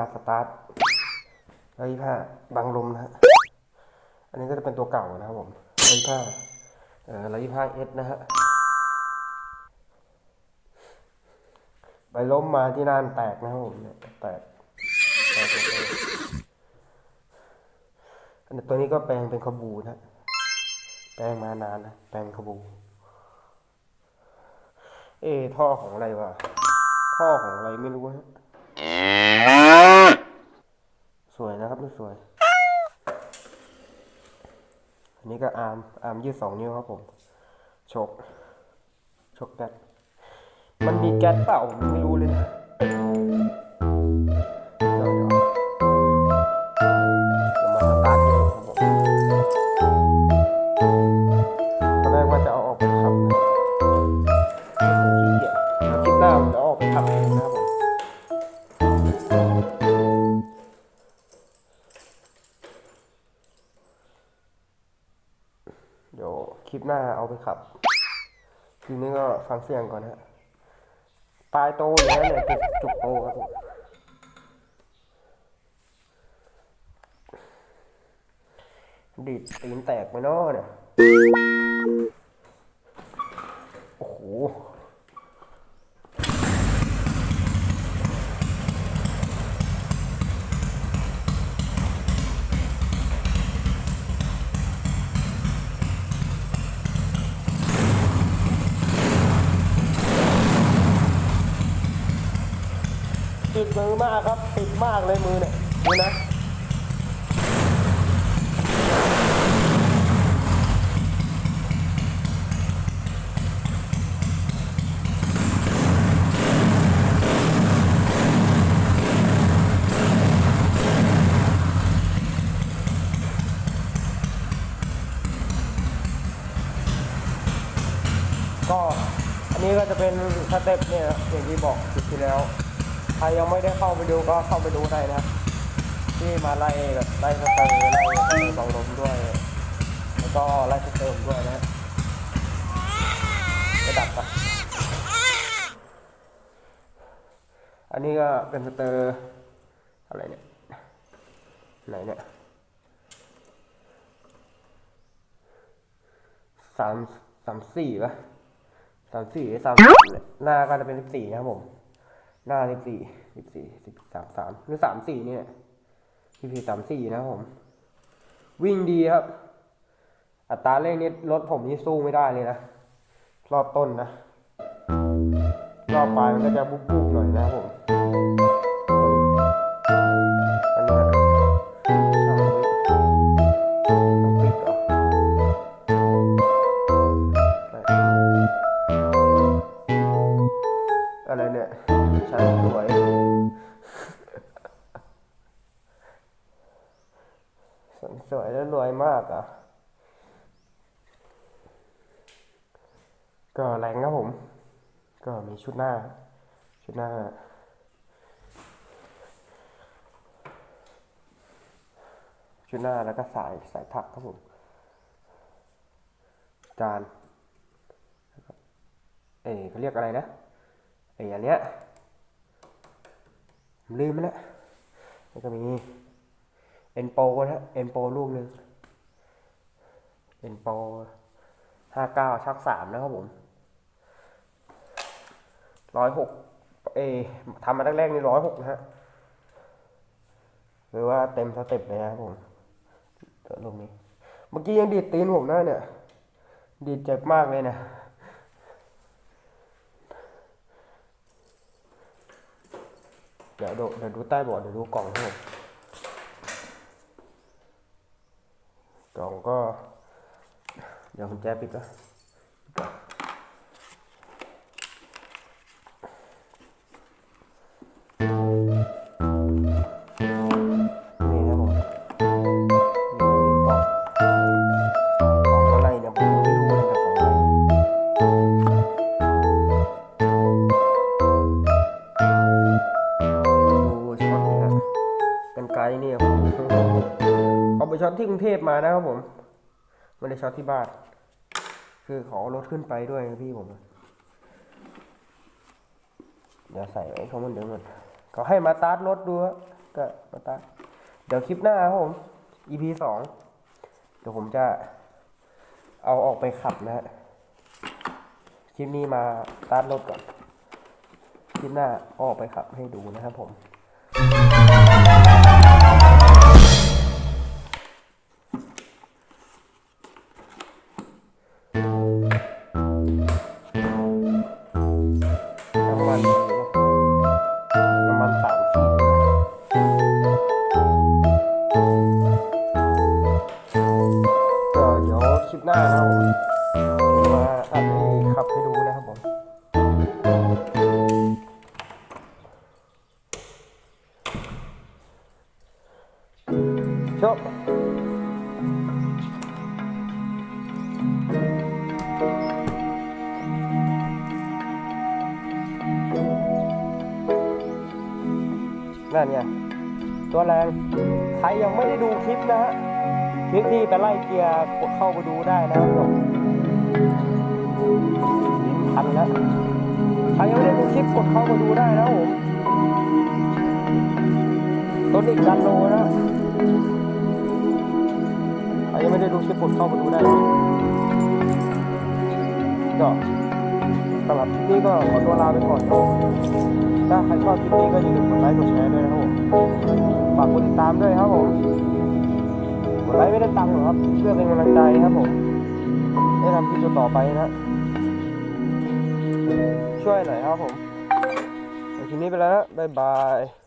าสตาร์ทร้อยยี่ห้าบังลมนะฮะ อันนี้ก็จะเป็นตัวเก่านะครับผมร้อยยี่ห้าเอ่อร้อยยี่ห้าเอสนะฮะ ใบล้มมาที่น่านแตกนะครับผมเนี่ยแตกแตกเลยอันนี้ตัวนี้ก็แปลงเป็นขบูนะ แปลงมานานนะ แปลงขบู เอท่อของอะไรวะ ท่อของอะไรไม่รู้ฮะ สวยนะครับนี่สวย อันนี้ก็อาร์ม อาร์มยืดสองนิ้วครับผม ชก ชกแก๊สมันมีแก๊สเปล่าผมไม่รู้เลยนะ ไปขับ ทีนี้ก็ฟังเสียงก่อนฮะปลายโตอยู่แล้วเนี่ยจุกจุกโตครับผมดิดตีนแตกไปเนาะเนี่ย โอ้โห มือมากครับ ติดมากเลยมือเนี่ยดูนะก็อันนี้ก็จะเป็นสเต็ปเนี่ยอย่างที่บอกคลิปที่แล้ว ใครยังไม่ได้เข้าไปดูก็เข้าไปดูได้นะที่มาไล่แบบไล่สเตอร์ไล่สองลมด้วย แล้วก็ไล่สเตอร์ด้วยนะฮะดับปะอันนี้ก็เป็นสเตอร์อะไรเนี่ยไหนเนี่ยสามสามสี่ปะสามสี่สามหน้าก็จะเป็นสิบสี่นะครับผม หน้าสิบสี่สิบสี่สิบสามสามหรือสามสี่เนี่ยสิบสี่สามสี่นะครับผม วิ่งดีครับ อัตราเร่งนี่รถผมนี่สู้ไม่ได้เลยนะ รอบต้นนะ รอบปลายมันก็จะบุบๆหน่อยนะครับผม สวยแล้วรวยมากอะ ก็แรงครับผม ก็มีชุดหน้า ชุดหน้า ชุดหน้าแล้วก็สายสายผักครับผม จาน เอ๋เขาเรียกอะไรนะไอ้อันเนี้ยลืมไปแล้วแล้วก็มีเอ็นโปนะเอ็นโปลูกหนึ่ง เอ็นโปห้าเก้าชักสามนะครับผมร้อยหกเอทำมาแรกๆนี่ร้อยหกนะฮะหรือว่าเต็มสเต็ปเลยนะครับผมเกิดลูกนี้ เมื่อกี้ยังดีดตีนผมนะเนี่ย ดีดเจ็บมากเลยนะเดี๋ยวดูเดี๋ยวดูใต้เบาะเดี๋ยวดูกล่องครับผมกล่องก็ ดี๋ยวคุณแจปิดแล้วนี่นะผมนี่กล่องของอะไรเนี่ยผมยังไม่รู้เลยนะของอะไรดูช็อตเนี่ยกันไกลเนี่ยผมเขาไปช็อตที่กรุงเทพมานะครับผม ไม่ได้ช็อตที่บ้าน คือขอรถขึ้นไปด้วยพี่ผม เดี๋ยวใส่ไว้เขามันเดี๋ยวมันเขาให้มาตาร์ทรถดูฮะก็มาตั้งเดี๋ยวคลิปหน้าครับผม EP สองเดี๋ยวผมจะเอาออกไปขับนะฮะ คลิปนี้มาตาร์ทรถก่อน คลิปหน้าเอาออกไปขับให้ดูนะครับผม จบนั่นไงตัวแรง ใครยังไม่ได้ดูคลิปนะฮะ คลิปที่ไปไล่เกียร์กดเข้าไปดูได้นะครับผมลิ้นพันแล้ว ใครยังไม่ได้ดูคลิปกดเข้ามาดูได้นะผมตัวนี้ดันโลนะ ยังไม่ได้ดูคลิปกดเข้ามาดูได้ ก็สำหรับคลิปนี้ก็ขอตัวลาไปก่อนครับถ้าใครชอบคลิปนี้ก็อย่าลืมกดไลค์กดแชร์ด้วยนะครับผมฝากกดติดตามด้วยครับผมกดไลค์ไม่ได้ตังค์หรอกครับเพื่อเป็นกำลังใจครับผมได้ทำคลิปต่อไปนะช่วยหน่อยครับผมคลิปนี้ไปแล้วนะบ๊ายบาย